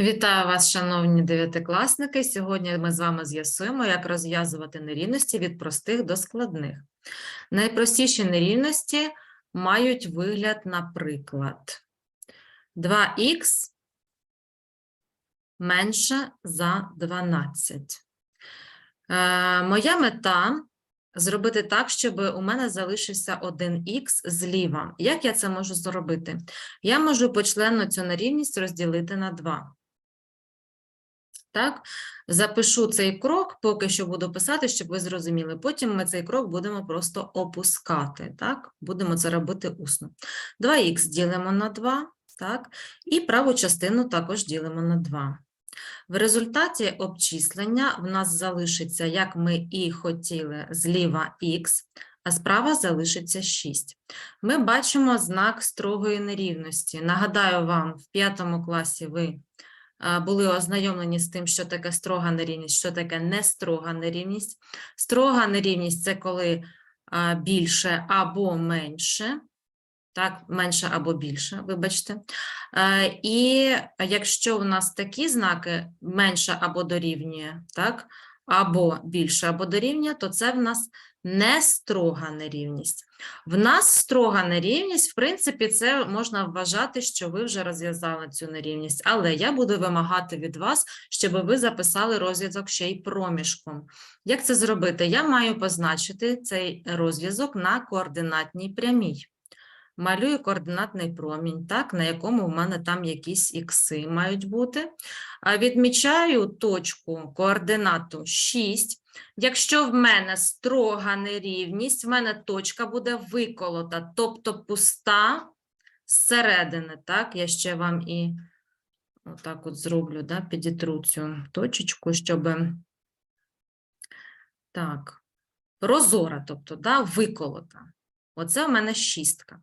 Вітаю вас, шановні дев'ятикласники. Сьогодні ми з вами з'ясуємо, як розв'язувати нерівності від простих до складних. Найпростіші нерівності мають вигляд, наприклад, 2х менше за 12. Е, моя мета зробити так, щоб у мене залишився 1х зліва. Як я це можу зробити? Я можу почленно цю нерівність розділити на 2. Так, запишу цей крок, поки що буду писати, щоб ви зрозуміли. Потім ми цей крок будемо просто опускати. Так, будемо це робити усно. 2х ділимо на 2, так, і праву частину також ділимо на 2. В результаті обчислення в нас залишиться, як ми і хотіли, зліва х, а справа залишиться 6. Ми бачимо знак строгої нерівності. Нагадаю вам, в п'ятому класі ви були ознайомлені з тим, що таке строга нерівність, що таке нестрога нерівність. Строга нерівність це коли більше або менше, так, менше або більше, вибачте. І якщо у нас такі знаки менше або дорівнює, так, або більше або дорівнює, то це в нас не строга нерівність. В нас строга нерівність, в принципі, це можна вважати, що ви вже розв'язали цю нерівність, але я буду вимагати від вас, щоб ви записали розв'язок ще й проміжком. Як це зробити? Я маю позначити цей розв'язок на координатній прямій. Малюю координатний промінь, так, на якому в мене там якісь ікси мають бути. Відмічаю точку координату 6. Якщо в мене строга нерівність, в мене точка буде виколота, тобто пуста зсередини. Так, я ще вам і отак от зроблю, да, підітру цю точечку, щоб так, прозора, тобто, да, виколота. Оце у мене шістка.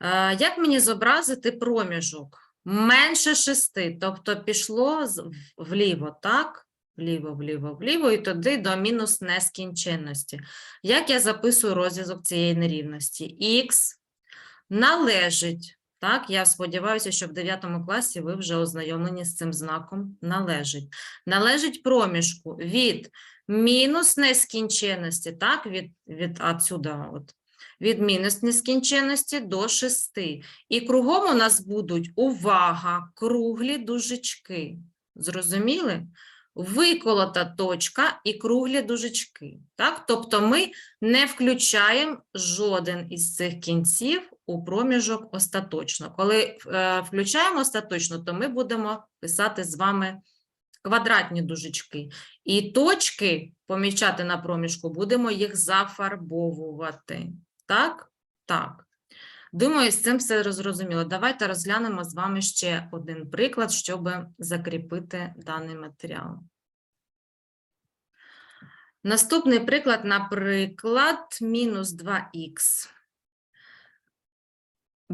Е, Як мені зобразити проміжок? Менше шести, тобто пішло вліво, так? Вліво, вліво, вліво, і туди до мінус нескінченності. Як я записую розв'язок цієї нерівності? Х належить, так? Я сподіваюся, що в 9 класі ви вже ознайомлені з цим знаком належить. Належить проміжку від мінус нескінченності, так? Від, від отсюда, от від мінус нескінченності до 6. І кругом у нас будуть увага, круглі дужечки. Зрозуміли? Виколота точка і круглі дужечки. Так? Тобто ми не включаємо жоден із цих кінців у проміжок остаточно. Коли е, включаємо остаточно, то ми будемо писати з вами квадратні дужечки. І точки помічати на проміжку будемо їх зафарбовувати. Так? Так. Думаю, з цим все зрозуміло. Давайте розглянемо з вами ще один приклад, щоб закріпити даний матеріал. Наступний приклад, наприклад, мінус 2х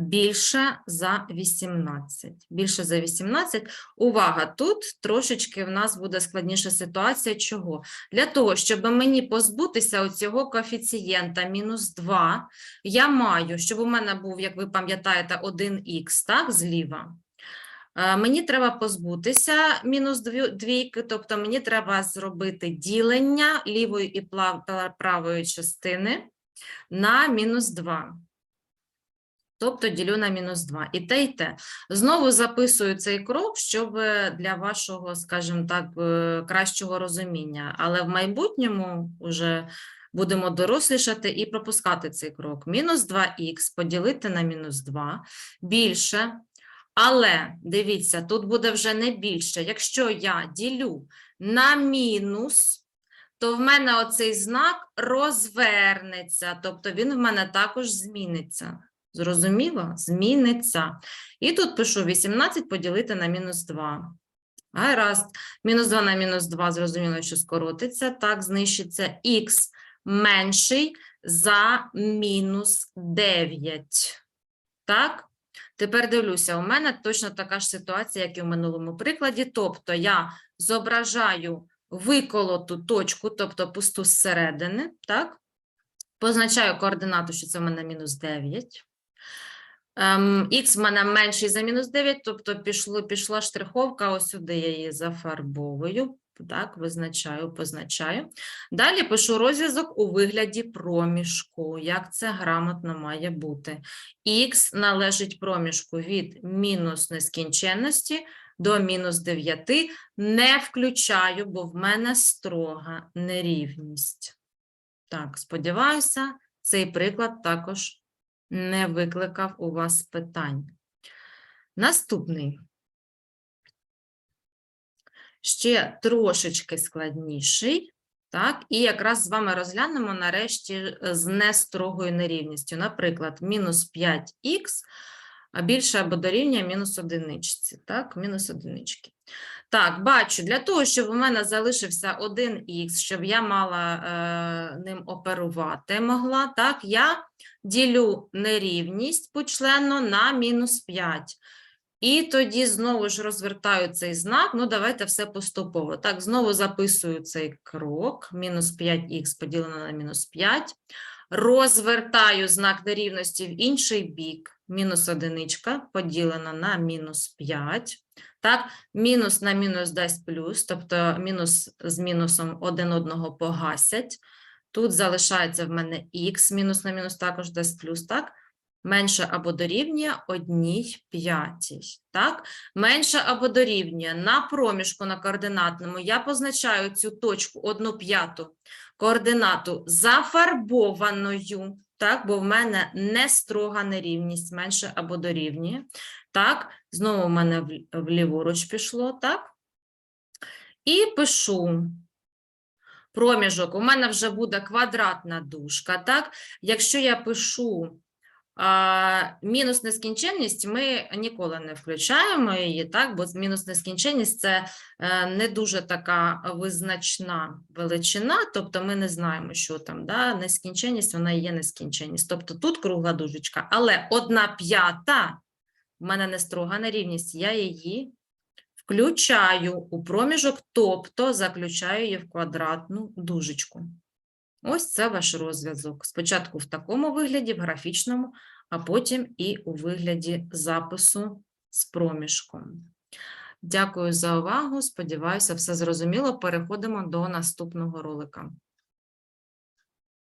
більше за 18. Більше за 18. Увага, тут трошечки в нас буде складніша ситуація. Чого? Для того, щоб мені позбутися оцього коефіцієнта мінус 2, я маю, щоб у мене був, як ви пам'ятаєте, 1х, так, зліва. Е, Мені треба позбутися мінус двійки, тобто мені треба зробити ділення лівої і правої частини на мінус 2. Тобто ділю на мінус 2. І те, і те. Знову записую цей крок, щоб для вашого, скажімо так, е, кращого розуміння. Але в майбутньому вже будемо дорослішати і пропускати цей крок. Мінус 2х поділити на мінус 2 більше. Але дивіться, тут буде вже не більше. Якщо я ділю на мінус, то в мене оцей знак розвернеться, тобто він в мене також зміниться. Зрозуміло? Зміниться. І тут пишу 18 поділити на мінус 2. Гаразд. Мінус 2 на мінус 2, зрозуміло, що скоротиться. Так, знищиться х менший за мінус 9. Так? Тепер дивлюся, у мене точно така ж ситуація, як і в минулому прикладі. Тобто я зображаю виколоту точку, тобто пусту зсередини, так? Позначаю координату, що це в мене мінус 9. Ем, Х в мене менший за мінус 9, тобто пішло, пішла штриховка, ось сюди я її зафарбовую. Так, визначаю, позначаю. Далі пишу розв'язок у вигляді проміжку. Як це грамотно має бути? Х належить проміжку від мінус нескінченності до мінус 9. Не включаю, бо в мене строга нерівність. Так, сподіваюся, цей приклад також не викликав у вас питань. Наступний. Ще трошечки складніший. Так, і якраз з вами розглянемо нарешті е, з нестрогою нерівністю. Наприклад, мінус 5х а більше або дорівнює мінус одиничці. Так, мінус одинички. Так, бачу, для того, щоб у мене залишився 1х, щоб я мала е, ним оперувати могла, так, я ділю нерівність почленно на мінус 5. І тоді знову ж розвертаю цей знак. Ну, давайте все поступово. Так, знову записую цей крок. Мінус 5х поділено на мінус 5. Розвертаю знак нерівності в інший бік. Мінус одиничка поділена на мінус 5. Так, мінус на мінус дасть плюс, тобто мінус з мінусом один одного погасять. Тут залишається в мене х, мінус на мінус також дасть плюс, так? Менше або дорівнює одній п'ятій. Так? Менше або дорівнює на проміжку на координатному. Я позначаю цю точку одну п'яту координату зафарбованою, так? бо в мене не строга нерівність, менше або дорівнює. Так, знову в мене вліворуч пішло, так? І пишу проміжок. У мене вже буде квадратна дужка, так? Якщо я пишу мінус нескінченність, ми ніколи не включаємо її, так? Бо мінус нескінченність це е, не дуже така визначна величина, тобто ми не знаємо, що там, да? нескінченність, вона є нескінченність. Тобто тут кругла дужечка, але одна п'ята в мене не строга нерівність, я її включаю у проміжок, тобто заключаю її в квадратну дужечку. Ось це ваш розв'язок. Спочатку в такому вигляді, в графічному, а потім і у вигляді запису з проміжком. Дякую за увагу. Сподіваюся, все зрозуміло. Переходимо до наступного ролика.